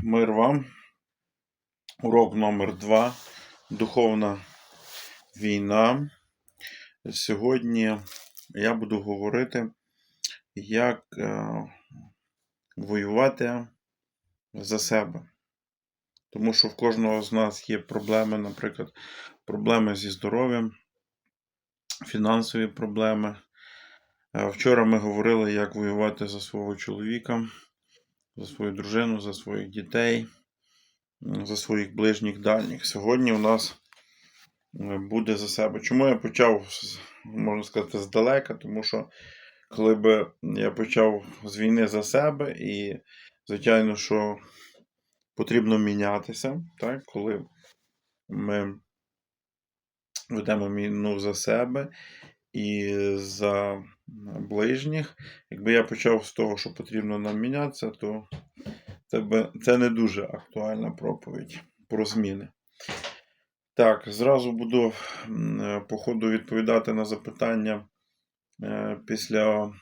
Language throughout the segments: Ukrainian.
Мир вам. Урок номер 2. Духовна війна. Сьогодні я буду говорити, як е, воювати за себе. Тому що в кожного з нас є проблеми, наприклад, проблеми зі здоров'ям, фінансові проблеми. Е, Вчора ми говорили, як воювати за свого чоловіка, за свою дружину, за своїх дітей, за своїх ближніх дальніх. Сьогодні у нас е, буде за себе. Чому я почав, можна сказати, здалека? Тому що коли би я почав з війни за себе, і, звичайно, що потрібно мінятися, так? коли ми ведемо війну за себе і за ближніх. Якби я почав з того, що потрібно нам мінятися, то це, не дуже актуальна проповідь про зміни. Так, зразу буду по ходу відповідати на запитання е, після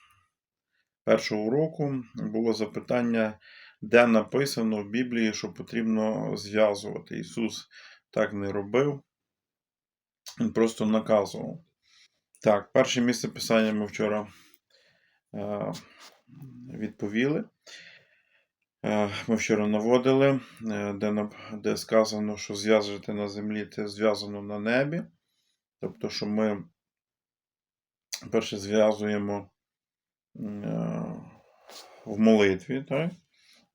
першого уроку. Було запитання, де написано в Біблії, що потрібно зв'язувати. Ісус так не робив, Він просто наказував. Так, перше місце писання ми вчора е, відповіли. Е, Ми вчора наводили, е, де, де сказано, що зв'яжете на землі, це зв'язано на небі. Тобто, що ми перше зв'язуємо е, в молитві. Так?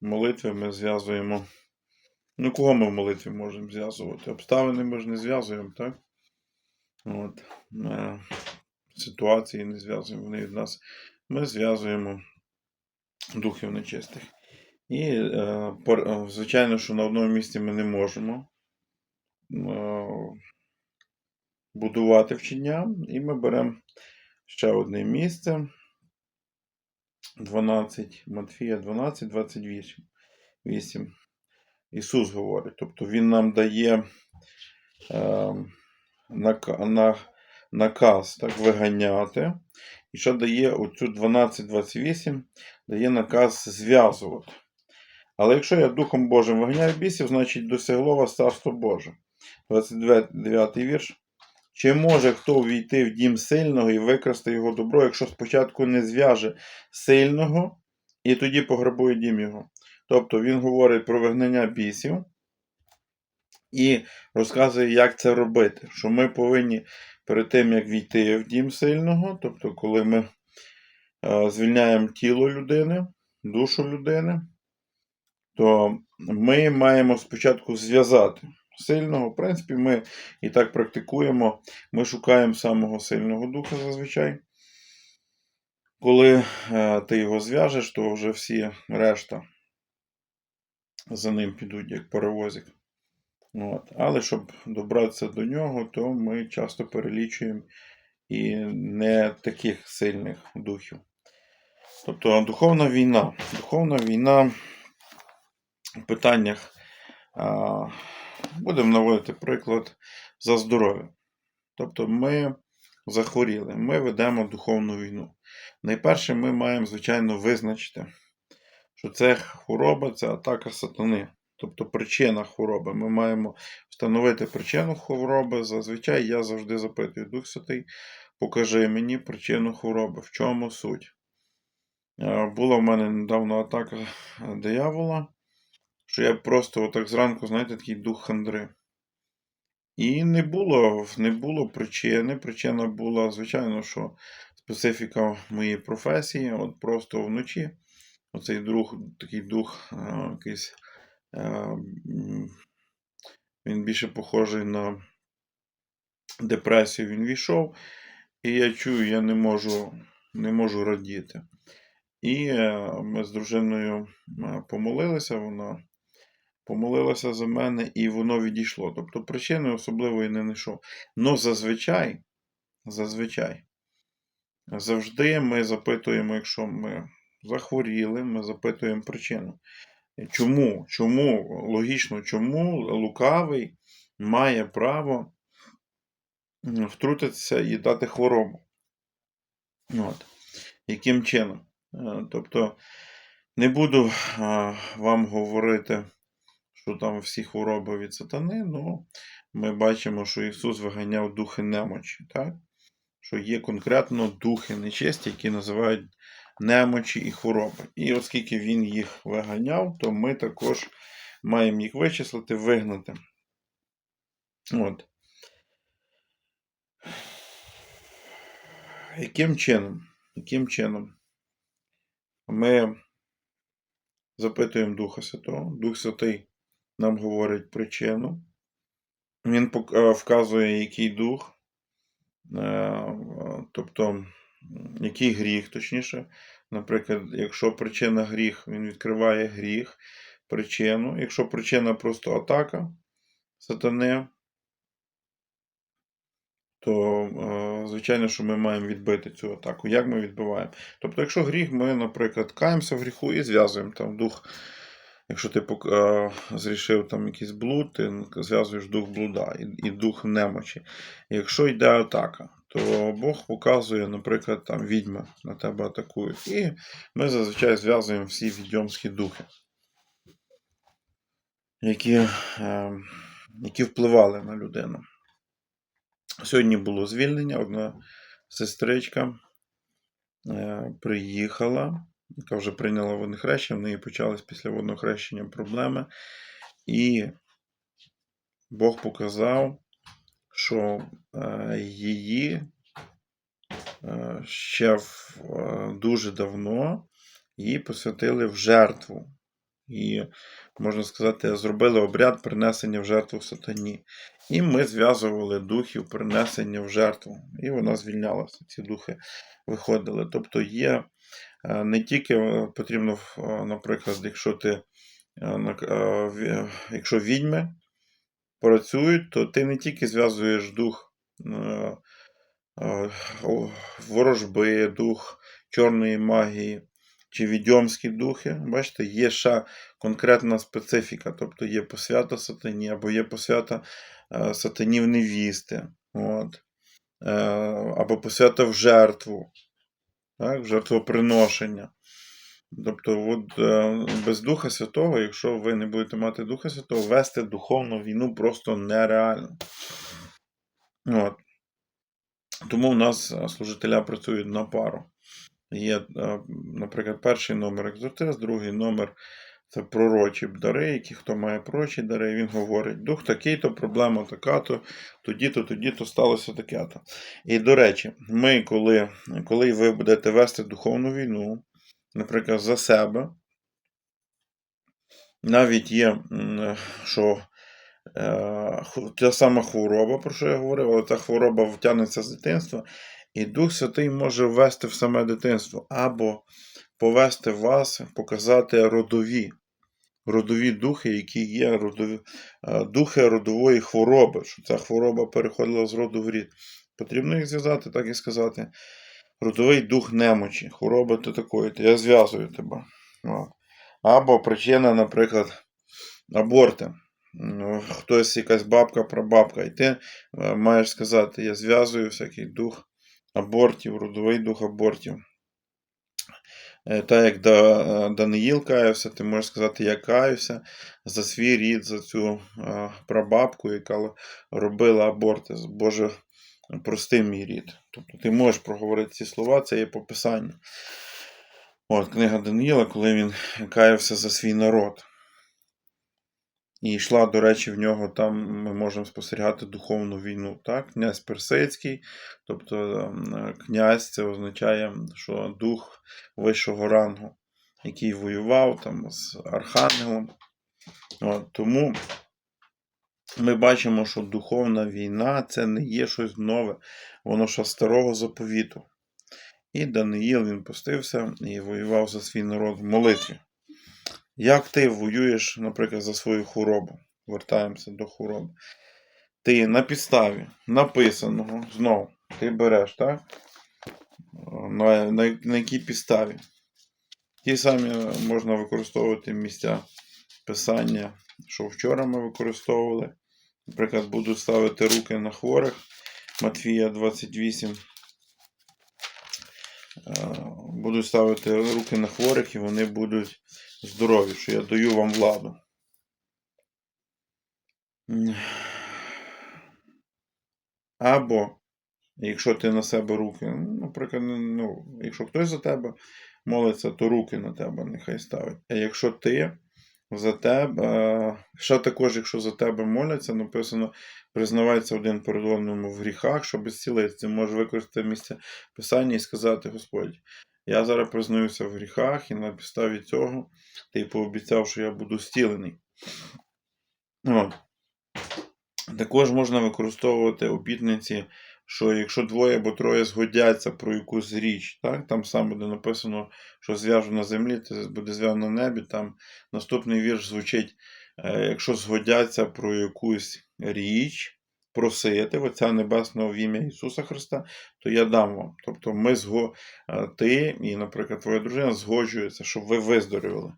В молитві ми зв'язуємо. Ну, кого ми в молитві можемо зв'язувати? Обставини ми ж не зв'язуємо, так? От. Е, Ситуації не зв'язуємо вони від нас. Ми зв'язуємо духів нечистих. І, е, е, звичайно, що на одному місці ми не можемо е, будувати вчення, і ми беремо ще одне місце. 12, Матфія 12, 28. 8. Ісус говорить. Тобто Він нам дає е, нака- на, наказ так, виганяти. І що дає оцю 12.28, дає наказ зв'язувати. Але якщо я Духом Божим виганяю бісів, значить досягло вас Царство Боже. 29 вірш. Чи може хто увійти в дім сильного і викрасти його добро, якщо спочатку не зв'яже сильного і тоді пограбує дім його? Тобто він говорить про вигнання бісів і розказує, як це робити. Що ми повинні перед тим, як війти в дім сильного, тобто, коли ми е, звільняємо тіло людини, душу людини, то ми маємо спочатку зв'язати сильного. В принципі, ми і так практикуємо. Ми шукаємо самого сильного духа зазвичай. Коли е, ти його зв'яжеш, то вже всі решта за ним підуть як паровозик. От. Але щоб добратися до нього, то ми часто перелічуємо і не таких сильних духів. Тобто духовна війна. Духовна війна в питаннях. А, будемо наводити приклад за здоров'я. Тобто ми захворіли, ми ведемо духовну війну. Найперше ми маємо, звичайно, визначити, що це хвороба, це атака сатани. Тобто причина хвороби. Ми маємо встановити причину хвороби. Зазвичай я завжди запитую Дух Святий, покажи мені причину хвороби, в чому суть. Е, Була в мене недавно атака диявола, що я просто отак зранку, знаєте, такий дух хандри. І не було, не було причини. Причина була, звичайно, що специфіка моєї професії, от просто вночі. Оцей друг, такий дух, е, якийсь, він більше похожий на депресію. Він війшов, і я чую, я не можу, не можу радіти. І е, ми з дружиною е, помолилися, вона помолилася за мене, і воно відійшло. Тобто причини особливої не знайшов. Ну, зазвичай, зазвичай, завжди ми запитуємо, якщо ми захворіли, ми запитуємо причину. Чому? Чому? Логічно, чому лукавий має право втрутитися і дати хворобу? От. Яким чином? Е, Тобто, не буду вам говорити що там всі хвороби від сатани, ну, ми бачимо, що Ісус виганяв духи немочі, так? що є конкретно духи нечисті, які називають немочі і хвороби. І оскільки Він їх виганяв, то ми також маємо їх вичислити, вигнати. От. Яким чином? Яким чином? Ми запитуємо Духа Святого. Дух Святий нам говорить причину. Він е, вказує, який дух, е, тобто, який гріх, точніше. Наприклад, якщо причина гріх, він відкриває гріх, причину. Якщо причина просто атака сатани, то, е, звичайно, що ми маємо відбити цю атаку. Як ми відбиваємо? Тобто, якщо гріх, ми, наприклад, каємося в гріху і зв'язуємо там дух. Якщо ти пок- е, зрішив там якийсь блуд, ти зв'язуєш дух блуда і дух немочі. Якщо йде атака, то Бог показує, наприклад, там відьми на тебе атакують. І ми зазвичай зв'язуємо всі відьомські духи, які, е, які впливали на людину. Сьогодні було звільнення, одна сестричка е, приїхала, яка вже прийняла водне хрещення, в неї почались після водного хрещення проблеми. І Бог показав, що е, її е, ще в, е, дуже давно її посвятили в жертву. І, можна сказати, зробили обряд принесення в жертву сатані. І ми зв'язували духів принесення в жертву. І вона звільнялася. Ці духи виходили. Тобто є не тільки потрібно, наприклад, якщо ти якщо відьми працюють, то ти не тільки зв'язуєш дух е, е, ворожби, дух чорної магії чи відьомські духи. Бачите, є ще конкретна специфіка, тобто є посвята сатані, або є посвята е, сатанів невісти. От. Або посвята в жертву, так, в жертвоприношення. Тобто, от, е, без Духа Святого, якщо ви не будете мати Духа Святого, вести духовну війну просто нереально. От. Тому в нас е, служителя працюють на пару. Є, е, наприклад, перший номер екзортист, другий номер це пророчі дари, які хто має пророчі дари, він говорить: дух такий-то, проблема така-то, тоді-то, тоді-то сталося таке-то. І до речі, ми, коли, коли ви будете вести духовну війну, наприклад, за себе, навіть є, що е, та сама хвороба, про що я говорив, але та хвороба втягнеться з дитинства, і Дух Святий може ввести в саме дитинство, або повести вас, показати родові, родові духи, які є родові, е, духи родової хвороби, що ця хвороба переходила з роду в рід. Потрібно їх зв'язати, так і сказати. Родовий дух немочі, хвороба то такої, я зв'язую тебе. Або причина, наприклад, аборти. Ну, Хтось якась бабка, прабабка, і ти е, маєш сказати, я зв'язую всякий дух абортів, родовий дух абортів. Е, Так як е, Даниїл каявся, ти можеш сказати, я каюся за свій рід, за цю прабабку, яка робила аборти. Боже, прости мій рід. Тобто ти можеш проговорити ці слова, це є по писанню. От, книга Даниїла, коли він каявся за свій народ. І йшла, до речі, в нього там ми можемо спостерігати духовну війну. Так? Князь Персидський, тобто ем, князь це означає, що дух вищого рангу, який воював там з Архангелом. От, тому ми бачимо, що духовна війна це не є щось нове, воно ще старого заповіту. І Даниїл він постився і воював за свій народ в молитві. Як ти воюєш, наприклад, за свою хворобу? Вертаємося до хвороби. Ти на підставі написаного знову ти береш, так? На, на, на якій підставі? Ті самі можна використовувати місця писання, що вчора ми використовували. Наприклад, буду ставити руки на хворих. Матвія 28. Е, Буду ставити руки на хворих і вони будуть здорові, що я даю вам владу. Або, якщо ти на себе руки, наприклад, ну, якщо хтось за тебе молиться, то руки на тебе нехай ставить. А якщо ти за тебе, ще також, якщо за тебе моляться, написано, признавається один перед одним в гріхах, щоб зцілитися. Може використати місце писання і сказати, Господь, я зараз признаюся в гріхах, і на підставі цього ти пообіцяв, що я буду зцілений. От. Також можна використовувати обітниці, що якщо двоє або троє згодяться про якусь річ, так? там саме буде написано, що зв'яжу на землі, це буде зв'язано на небі. Там наступний вірш звучить: е, якщо згодяться про якусь річ, просити Отця Небесного в ім'я Ісуса Христа, то я дам вам. Тобто ми зго... е, ти і, наприклад, твоя дружина згоджуються, щоб ви виздоровіли.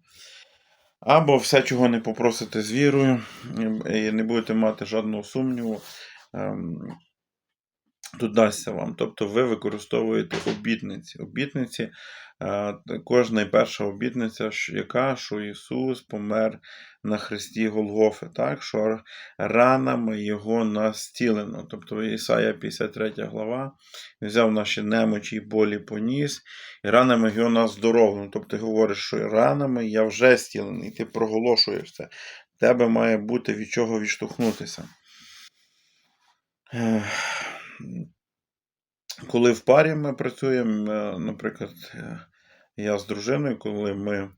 Або все, чого не попросите з вірою, і не будете мати жодного сумніву, ем, то дасться вам. Тобто ви використовуєте обітниці. Обітниці, е, кожна і перша обітниця, яка, що Ісус помер на хресті Голгофи, так? що ранами Його нас зцілено. Тобто Ісая 53 глава, взяв наші немочі і болі поніс, і ранами його нас здоровлено. Тобто ти говориш, що ранами я вже зцілений, ти проголошуєш це. Тебе має бути від чого відштовхнутися. Коли в парі ми працюємо, е, наприклад, е, я з дружиною, коли ми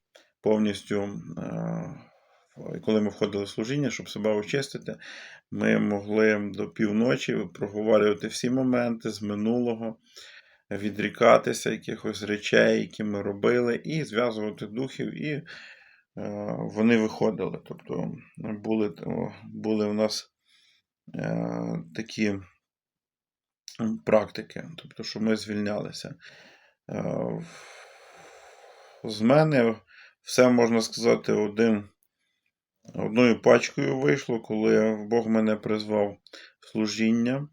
повністю, е, коли ми входили в служіння, щоб себе очистити, ми могли до півночі проговорювати всі моменти з минулого, відрікатися якихось речей, які ми робили, і зв'язувати духів, і вони виходили. Тобто були, були в нас такі практики, тобто, що ми звільнялися. Е, З мене все можна сказати один, одною пачкою вийшло, коли Бог мене призвав в служіння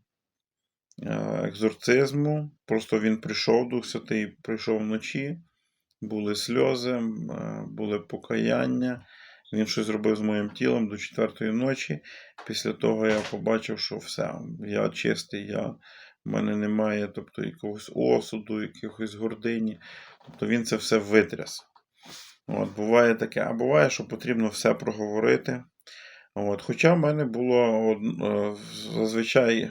е, екзорцизму. Просто він прийшов, Дух Святий прийшов вночі, були сльози, е, були покаяння. Він щось зробив з моїм тілом до четвертої ночі. Після того я побачив, що все, я чистий, я, в мене немає тобто, якогось осуду, якихось гордині. Тобто він це все витряс. От, буває таке, а буває, що потрібно все проговорити. От, хоча в мене було од- е, зазвичай,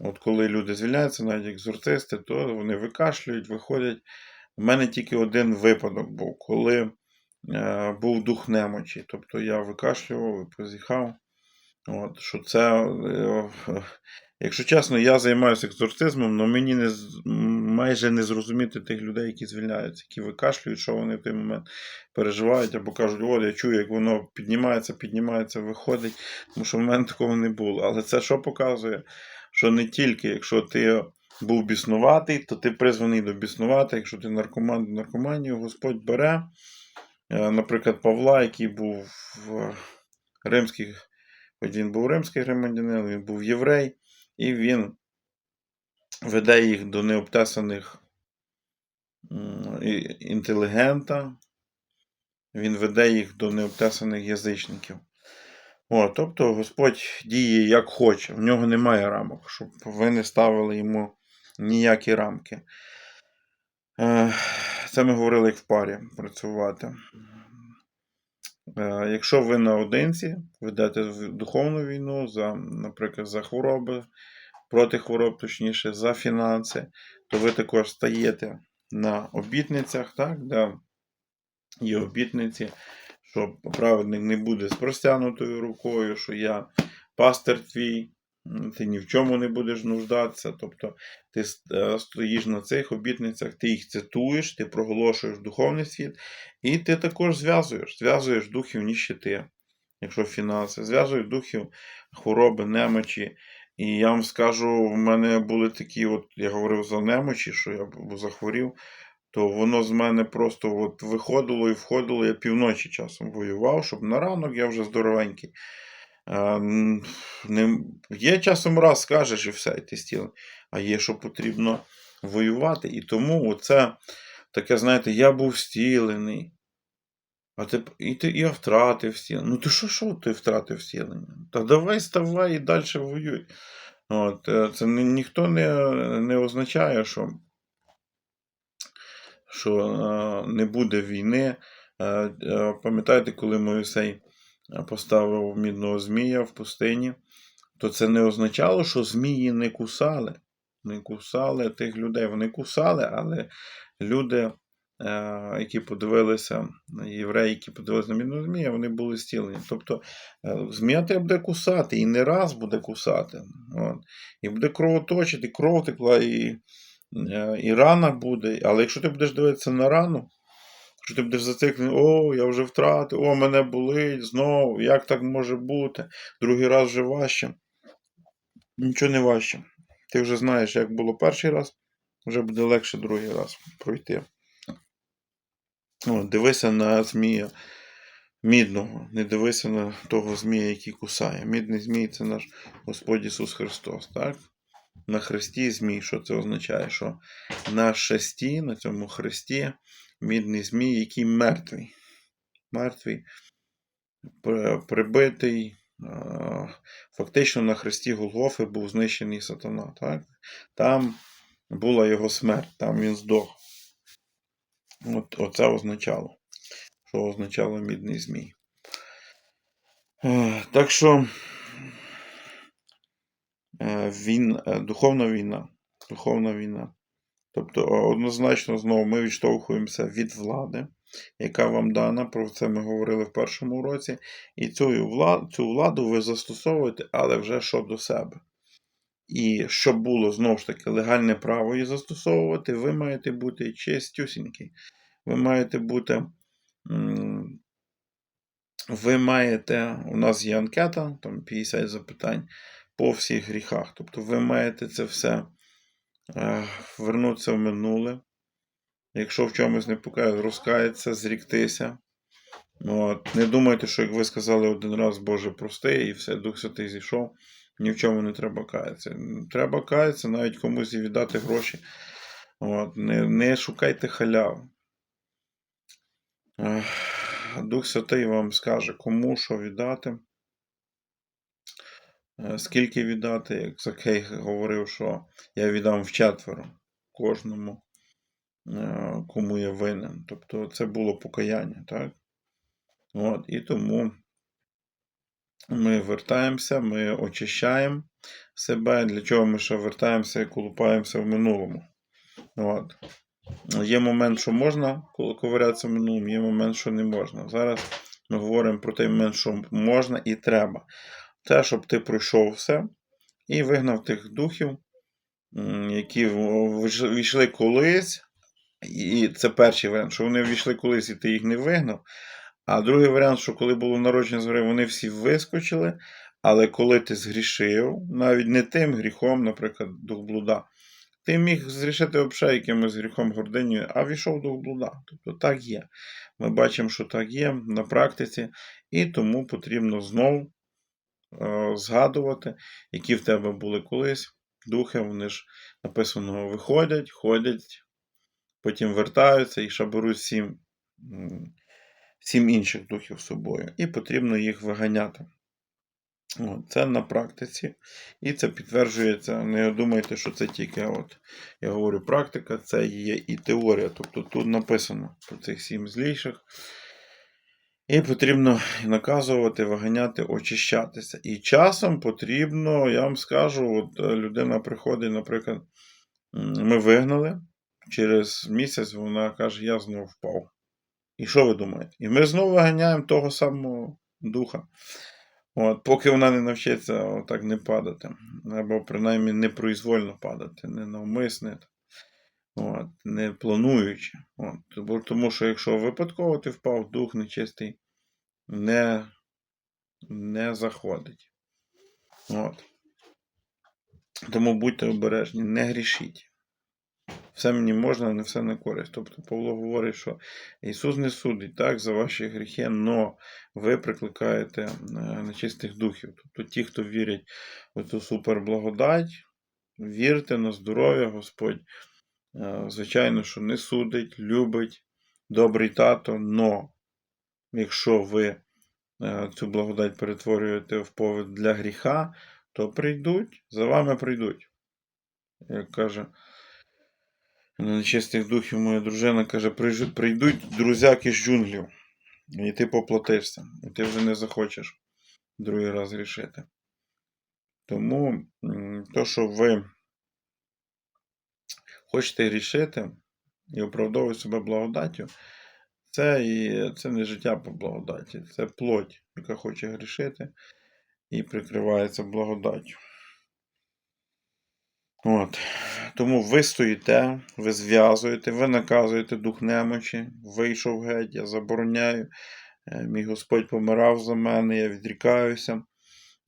от коли люди звільняються, навіть екзорцисти, то вони викашлюють, виходять. У мене тільки один випадок був, коли е, був дух немочі. Тобто я викашлював і позіхав. От, що це, е, якщо чесно, я займаюся екзорцизмом, але мені не, майже не зрозуміти тих людей, які звільняються, які викашлюють, що вони в той момент переживають, або кажуть, от я чую, як воно піднімається, піднімається, виходить. Тому що в мене такого не було. Але це що показує? Що не тільки, якщо ти був біснуватий, то ти призваний до біснувати. Якщо ти наркоман до наркоманію, Господь бере. Е, Наприклад, Павла, який був в римських, він був римський громадянин, він був єврей, і він веде їх до необтесаних інтелігента, він веде їх до необтесаних язичників. О, тобто Господь діє як хоче, в нього немає рамок, щоб ви не ставили йому ніякі рамки. Це ми говорили, як в парі працювати. Е, Якщо ви наодинці ведете духовну війну, за, наприклад, за хвороби, проти хвороб, точніше, за фінанси, то ви також стаєте на обітницях, так, де є обітниці, що праведник не буде з простягнутою рукою, що я пастир твій, ти ні в чому не будеш нуждатися. Тобто ти е, стоїш на цих обітницях, ти їх цитуєш, ти проголошуєш духовний світ, і ти також зв'язуєш, зв'язуєш духів ніщити, якщо фінанси, зв'язуєш духів хвороби, немочі. І я вам скажу, в мене були такі, от я говорив за немочі, що я захворів, то воно з мене просто от виходило і входило. Я півночі часом воював, щоб на ранок я вже здоровенький. А, м, не, є часом раз скажеш і все, і ти стіл. А є, що потрібно воювати. І тому це таке, знаєте, я був стілений. А ти, і ти я втратив силення. Ну ти що, що ти втратив силення? Та давай ставай і далі воюй. От, е, це ні- ніхто не, не означає, що, що е, не буде війни. Е, е, Пам'ятаєте, коли Моїсей поставив мідного змія в пустині, то це не означало, що змії не кусали. Не кусали тих людей. Вони кусали, але люди, е, які подивилися, євреї, які подивилися на мідного змія, вони були зцілені. Тобто е, змія тебе буде кусати, і не раз буде кусати. От. І буде кровоточити, кров текла, і, е, і рана буде. Але якщо ти будеш дивитися на рану, що ти будеш зациклений, о, я вже втратив, о, мене болить знову, як так може бути? Другий раз вже важче. Нічого не важче. Ти вже знаєш, як було перший раз, вже буде легше другий раз пройти. О, дивися на змія мідного, не дивися на того змія, який кусає. Мідний змій це наш Господь Ісус Христос, так? На хресті змій, що це означає? Що на шесті, на цьому хресті, мідний змій, який мертвий. Мертвий, прибитий. Фактично на хресті Голгофи був знищений сатана. Так? Там була його смерть, там він здох. От, оце означало. Що означало мідний змій. Е, Так що е, він, е, духовна війна. Духовна війна. Тобто, однозначно, знову ми відштовхуємося від влади, яка вам дана. Про це ми говорили в першому році. І цю владу, цю владу ви застосовуєте, але вже що до себе. І щоб було знову ж таки легальне право її застосовувати, ви маєте бути чистюсінький. Ви маєте бути. Ви маєте, у нас є анкета, там 50 запитань по всіх гріхах. Тобто ви маєте це все вернутися в минуле. Якщо в чомусь не покається, розкаятися, зріктися. От. Не думайте, що як ви сказали один раз, Боже, прости, і все, Дух Святий зійшов, ні в чому не треба каятися. Треба каятися, навіть комусь і віддати гроші. От. Не, не шукайте халяви. Дух Святий вам скаже, кому що віддати, скільки віддати, як Закей говорив, що я віддам вчетверо кожному, е, кому я винен. Тобто це було покаяння, так? От, і тому ми вертаємося, ми очищаємо себе. Для чого ми ще вертаємося і колупаємося в минулому. От. Є момент, що можна ковирятися в минулому, є момент, що не можна. Зараз ми говоримо про той момент, що можна і треба. Те, щоб ти пройшов все і вигнав тих духів, які війшли колись. І це перший варіант, що вони війшли колись і ти їх не вигнав. А другий варіант, що коли було народження згори, вони всі вискочили, але коли ти згрішив, навіть не тим гріхом, наприклад, дух блуда, ти міг зрішити взагалі якимось гріхом гординю, а війшов дух блуда. Тобто так є. Ми бачимо, що так є на практиці, і тому потрібно знову згадувати, які в тебе були колись духи, вони ж написано виходять, ходять, потім вертаються і ще беруть сім, сім інших духів з собою. І потрібно їх виганяти. Це на практиці. І це підтверджується. Не думайте, що це тільки, от, я говорю, практика, це є і теорія. Тобто тут написано про цих сім злійших. І потрібно наказувати, виганяти, очищатися. І часом потрібно, я вам скажу, от е, людина приходить, наприклад, ми вигнали, через місяць вона каже, я знову впав. І що ви думаєте? І ми знову виганяємо того самого духа. От, поки вона не навчиться отак не падати. Або принаймні непроізвольно падати, не навмисне, от, не плануючи. От, тому що якщо випадково ти впав, дух нечистий не, не заходить. От. Тому будьте обережні, не грішіть. Все мені можна, не все на користь. Тобто Павло говорить, що Ісус не судить так, за ваші гріхи, але ви прикликаєте е, нечистих духів. Тобто ті, хто вірять в цю суперблагодать, вірте на здоров'я, Господь. Е, Звичайно, що не судить, любить, добрий тато, но якщо ви е, цю благодать перетворюєте в повод для гріха, то прийдуть, за вами прийдуть. Як каже нечистих духів моя дружина каже, прийдуть друзяки з джунглів, і ти поплатишся, і ти вже не захочеш другий раз рішити. Тому то, що ви хочете рішити і оправдовуєте себе благодаттю, це, і, це не життя по благодаті, це плоть, яка хоче грішити і прикривається благодаттю. От. Тому ви стоїте, ви зв'язуєте, ви наказуєте дух немочі, вийшов геть, я забороняю. Е, Мій Господь помирав за мене, я відрікаюся.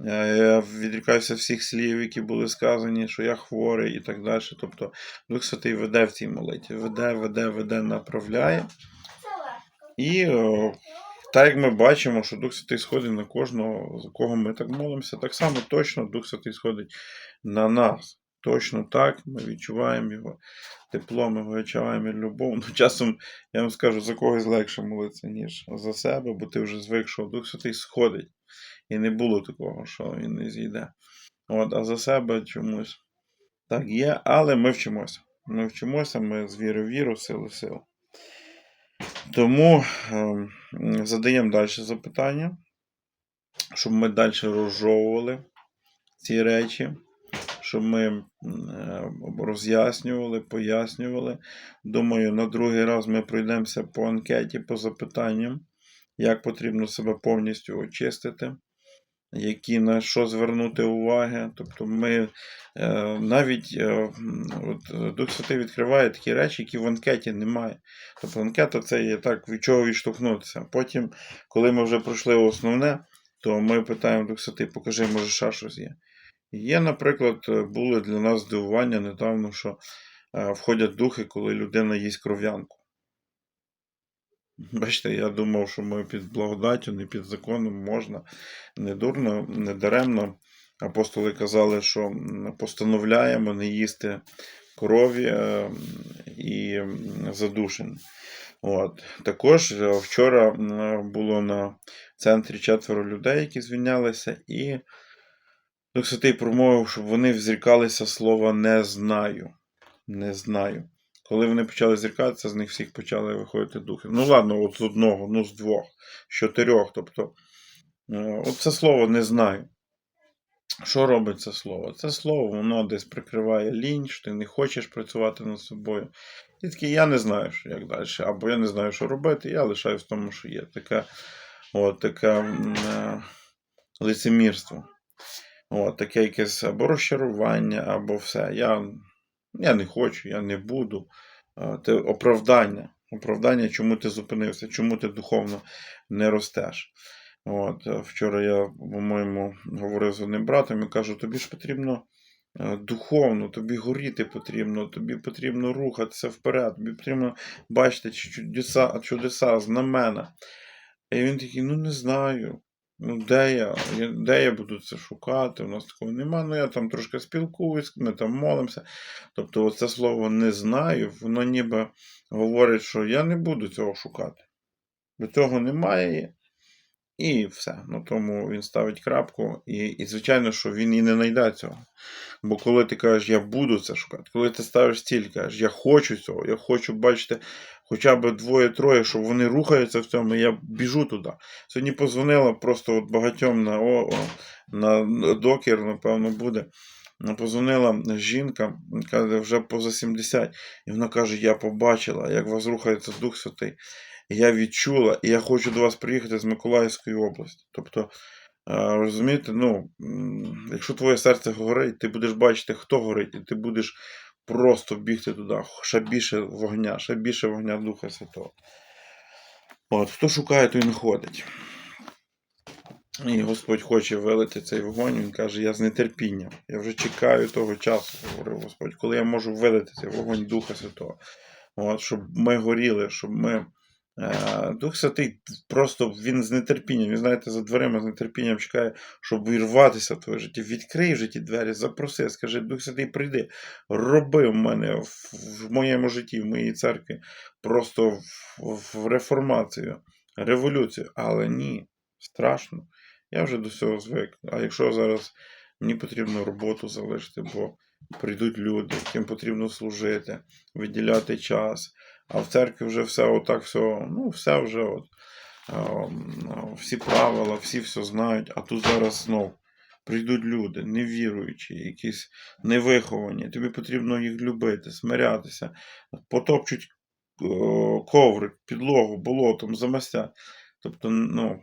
Е, Я відрікаюся всіх слів, які були сказані, що я хворий і так далі. Тобто Дух Святий веде в цій молитві, веде, веде, веде, направляє. І так як ми бачимо, що Дух Святий сходить на кожного, за кого ми так молимося, так само точно Дух Святий сходить на нас. Точно так, ми відчуваємо його тепло, ми відчуваємо любов. Ну, часом, я вам скажу, за когось легше молитися, ніж за себе, бо ти вже звик, що Дух Святий сходить. І не було такого, що він не зійде. От, а за себе чомусь так є, але ми вчимося. Ми вчимося, ми з віри в віру, сили в силу. Тому ем, задаємо далі запитання, щоб ми далі розжовували ці речі, щоб ми е, роз'яснювали, пояснювали. Думаю, на другий раз ми пройдемося по анкеті, по запитанням, як потрібно себе повністю очистити, які на що звернути уваги. Тобто ми е, навіть е, от, Дух Святий відкриває такі речі, які в анкеті немає. Тобто анкета це є так, від чого відштовхнутися. Потім, коли ми вже пройшли основне, то ми питаємо Дух Святий, покажи, може, ще щось є. Є, наприклад, е, були для нас здивування недавно, що входять духи, коли людина їсть кров'янку. Бачите, я думав, що ми під благодаттю, не під законом можна. Не дурно, не даремно. Апостоли казали, що постановляємо не їсти крові е, і м, задушень. От. Також е, вчора було на центрі четверо людей, які звільнялися, і Дух Святий промовив, щоб вони зрікалися слова не знаю. Не знаю. Коли вони почали зрікатися, з них всіх почали виходити духи. Ну ладно, от з одного, ну з двох, з чотирьох. Тобто, е, от це слово не знаю. Що робить це слово? Це слово, воно десь прикриває лінь, що ти не хочеш працювати над собою. І такий, я не знаю, що як далі. Або я не знаю, що робити, я лишаюсь в тому, що є. Таке, от, таке е, лицемірство. От, таке якесь або розчарування, або все. Я, я не хочу, я не буду. Це оправдання. Оправдання, чому ти зупинився, чому ти духовно не ростеш. От, е, вчора я, по-моєму, говорив з одним братом і кажу, тобі ж потрібно е, духовно, тобі горіти потрібно, тобі потрібно рухатися вперед, тобі потрібно бачити чудеса, чудеса знамена. І він такий, ну не знаю. Ну, де я? Де я буду це шукати? У нас такого нема. Ну, я там трошки спілкуюсь, ми там молимося. Тобто, оце слово не знаю, воно ніби говорить, що я не буду цього шукати. Бо цього немає. І все. На тому він ставить крапку. І, і звичайно, що він і не знайде цього. Бо коли ти кажеш, я буду це шукати, коли ти ставиш ціль, кажеш, я хочу цього, я хочу бачити хоча б двоє-троє, щоб вони рухаються в цьому, я біжу туди. Сьогодні позвонила просто от багатьом на, о, на докер, напевно, буде. Ну, Позвонила жінка, каже, вже поза 70, і вона каже: Я побачила, як вас рухається Дух Святий. Я відчула, і я хочу до вас приїхати з Миколаївської області. Тобто, е, розумієте, ну, якщо твоє серце горить, ти будеш бачити, хто горить, і ти будеш просто бігти туди, ще більше вогня, ще більше вогня Духа Святого. От, хто шукає, той знаходить. І Господь хоче вилити цей вогонь. Він каже: Я з нетерпінням. Я вже чекаю того часу, говорив Господь, коли я можу вилити цей вогонь Духа Святого. От, щоб ми горіли, щоб ми. Е, Дух Святий просто він з нетерпінням, він знаєте, за дверима з нетерпінням чекає, щоб увірватися в твоє життя. Відкрий в житті двері, запроси, скажи, Дух Святий, прийди, роби в мене в моєму житті, в моїй церкві, просто в, в реформацію. революцію. Але ні, страшно. Я вже до цього звик. А якщо зараз мені потрібно роботу залишити, бо прийдуть люди, яким потрібно служити, виділяти час. А в церкві вже все отак, все, ну, все вже от. Всі правила, всі все знають, а тут зараз знов прийдуть люди, невіруючі, якісь невиховані. Тобі потрібно їх любити, смирятися, потопчуть е, коврик, підлогу, болотом, замостять. Тобто, ну.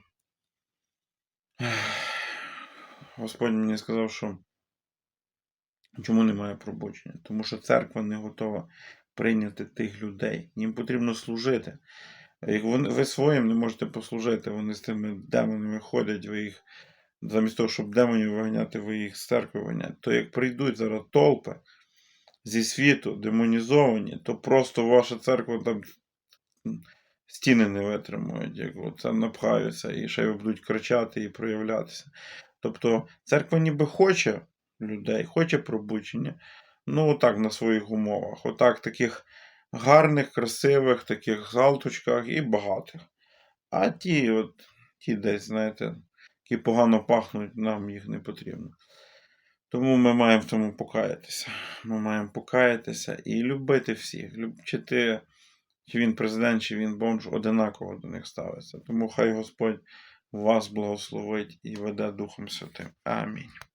Господь мені сказав, що чому немає пробудження? Тому що церква не готова прийняти тих людей. Їм потрібно служити. Як вони, ви своїм не можете послужити, вони з тими демонами ходять, ви їх, замість того, щоб демонів виганяти, ви їх з церкви виганяєте. То як прийдуть зараз толпи зі світу, демонізовані, то просто ваша церква там стіни не витримують, як це напхаються, і ще й будуть кричати і проявлятися. Тобто церква ніби хоче людей, хоче пробучення, ну отак на своїх умовах. Отак таких гарних, красивих, таких галточках і багатих. А ті, от, ті десь, знаєте, які погано пахнуть, нам їх не потрібно. Тому ми маємо в тому покаятися. Ми маємо покаятися і любити всіх. Чи ти, чи він президент, чи він бомж, одинаково до них ставиться. Тому хай Господь вас благословить і веде Духом Святим. Амінь.